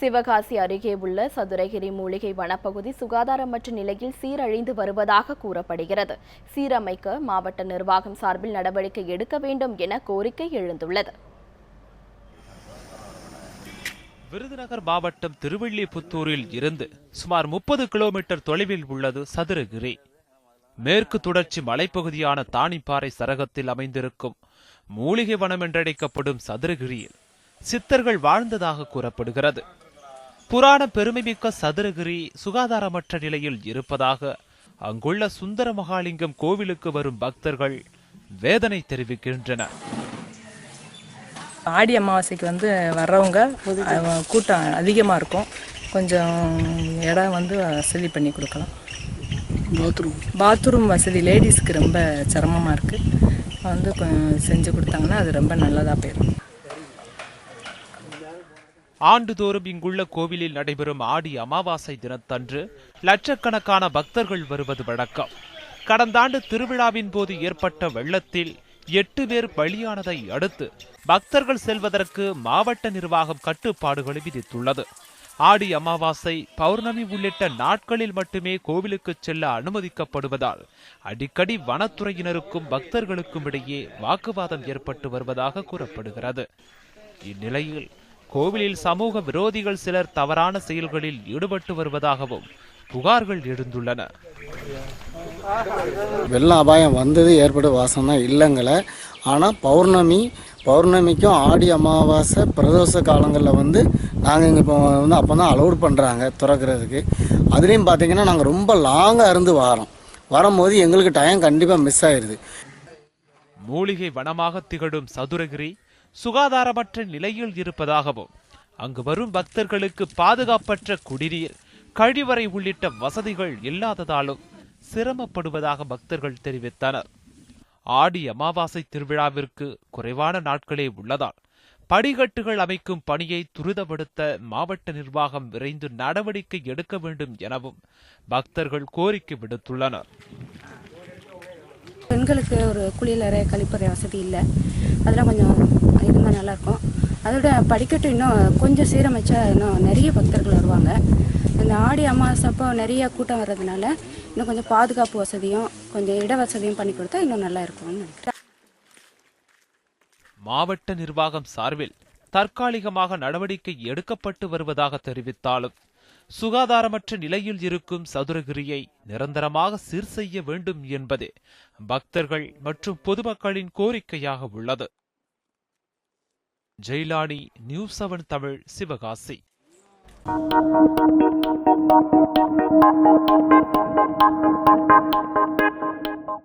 சிவகாசி அருகே உள்ள சதுரகிரி மூலிகை வனப்பகுதி சுகாதாரமற்ற நிலையில் சீரழிந்து வருவதாக கூறப்படுகிறது. சீரமைக்க மாவட்ட நிர்வாகம் சார்பில் நடவடிக்கை எடுக்க வேண்டும் என கோரிக்கை எழுந்துள்ளது. விருதுநகர் மாவட்டம் திருவில்லிபுத்தூரில் இருந்து சுமார் முப்பது கிலோமீட்டர் தொலைவில் உள்ளது சதுரகிரி. மேற்கு தொடர்ச்சி மலைப்பகுதியான தானிப்பாறை சரகத்தில் அமைந்திருக்கும் மூலிகை வனம் என்றழைக்கப்படும் சதுரகிரியில் சித்தர்கள் வாழ்ந்ததாக கூறப்படுகிறது. புராண பெருமைமிக்க சதுரகிரி சுகாதாரமற்ற நிலையில் இருப்பதாக அங்குள்ள சுந்தர மகாலிங்கம் கோவிலுக்கு வரும் பக்தர்கள் வேதனை தெரிவிக்கின்றனர். ஆடி அமாவாசைக்கு வந்து வர்றவங்க கூட்டம் அதிகமாக இருக்கும். கொஞ்சம் இடம் வந்து வசதி பண்ணி கொடுக்கலாம். பாத்ரூம். பாத்ரூம் வசதி லேடிஸ்க்கு ரொம்ப சிரமமாக இருக்குது வந்து செஞ்சு கொடுத்தாங்கன்னா அது ரொம்ப நல்லதாக போயிடும். ஆண்டுதோறும் இங்குள்ள கோவிலில் நடைபெறும் ஆடி அமாவாசை தினத்தன்று லட்சக்கணக்கான பக்தர்கள் வருவது வழக்கம். கடந்த ஆண்டு திருவிழாவின் போது ஏற்பட்ட வெள்ளத்தில் எட்டு பேர் பலியானதை அடுத்து பக்தர்கள் செல்வதற்கு மாவட்ட நிர்வாகம் கட்டுப்பாடுகளை விதித்துள்ளது. ஆடி அமாவாசை பௌர்ணமி உள்ளிட்ட நாட்களில் மட்டுமே கோவிலுக்கு செல்ல அனுமதிக்கப்படுவதால் அடிக்கடி வனத்துறையினருக்கும் பக்தர்களுக்கும் இடையே வாக்குவாதம் ஏற்பட்டு வருவதாக கூறப்படுகிறது. இந்நிலையில் கோவிலில் சமூக விரோதிகள் சிலர் தவறான செயல்களில் ஈடுபட்டு வருவதாகவும் புகார்கள் எழுந்துள்ளன. வெள்ள அபாயம் வந்தது ஏற்பட வாசம் தான் இல்லைங்கள. ஆனால் பௌர்ணமி பௌர்ணமிக்கும் ஆடி அமாவாசை பிரதோஷ காலங்களில் வந்து நாங்கள் இங்கே இப்போ வந்து அப்போ தான் அலோட் பண்ணுறாங்க திறக்கிறதுக்கு. அதுலேயும் பார்த்தீங்கன்னா நாங்கள் ரொம்ப லாங்காக இருந்து வாரோம். வரும்போது எங்களுக்கு டைம் கண்டிப்பாக மிஸ் ஆயிடுது மூலிகை வனமாக திகழும் சதுரகிரி சுகாதாரமற்ற நிலையில் இருப்பதாகவும் அங்கு வரும் பக்தர்களுக்கு பாதுகாப்பற்ற குடிநீர் கழிவறை உள்ளிட்ட வசதிகள் இல்லாததாலும் சிரமப்படுவதாக பக்தர்கள் தெரிவித்தனர். ஆடி அமாவாசை திருவிழாவிற்கு குறைவான நாட்களே உள்ளதால் படிகட்டுகள் அமைக்கும் பணியை துரிதப்படுத்த மாவட்ட நிர்வாகம் விரைந்து நடவடிக்கை எடுக்க வேண்டும் எனவும் பக்தர்கள் கோரிக்கை விடுத்துள்ளனர். பெண்களுக்கு ஒரு குளியலறை கழிப்பறை வசதி இல்லை. அதெல்லாம் கொஞ்சம் இருந்தால் நல்லாயிருக்கும் அதோட படிக்கட்டு இன்னும் கொஞ்சம் சீரமைச்சா இன்னும் நிறைய பக்தர்கள் வருவாங்க. இந்த ஆடி அமாவாசை அப்போ நிறைய கூட்டம் வர்றதுனால இன்னும் கொஞ்சம் பாதுகாப்பு வசதியும் கொஞ்சம் இட வசதியும் பண்ணி கொடுத்தா இன்னும் நல்லா இருக்கும்னு நினைக்கிறேன். மாவட்ட நிர்வாகம் சார்பில் தற்காலிகமாக நடவடிக்கை எடுக்கப்பட்டு வருவதாக தெரிவித்தாலும் சுகாதாரமற்ற நிலையில் இருக்கும் சதுரகிரியை நிரந்தரமாக சீர் செய்ய வேண்டும் என்பதே பக்தர்கள் மற்றும் பொதுமக்களின் கோரிக்கையாக உள்ளது. Jailani news seven Tamil Sivakasi.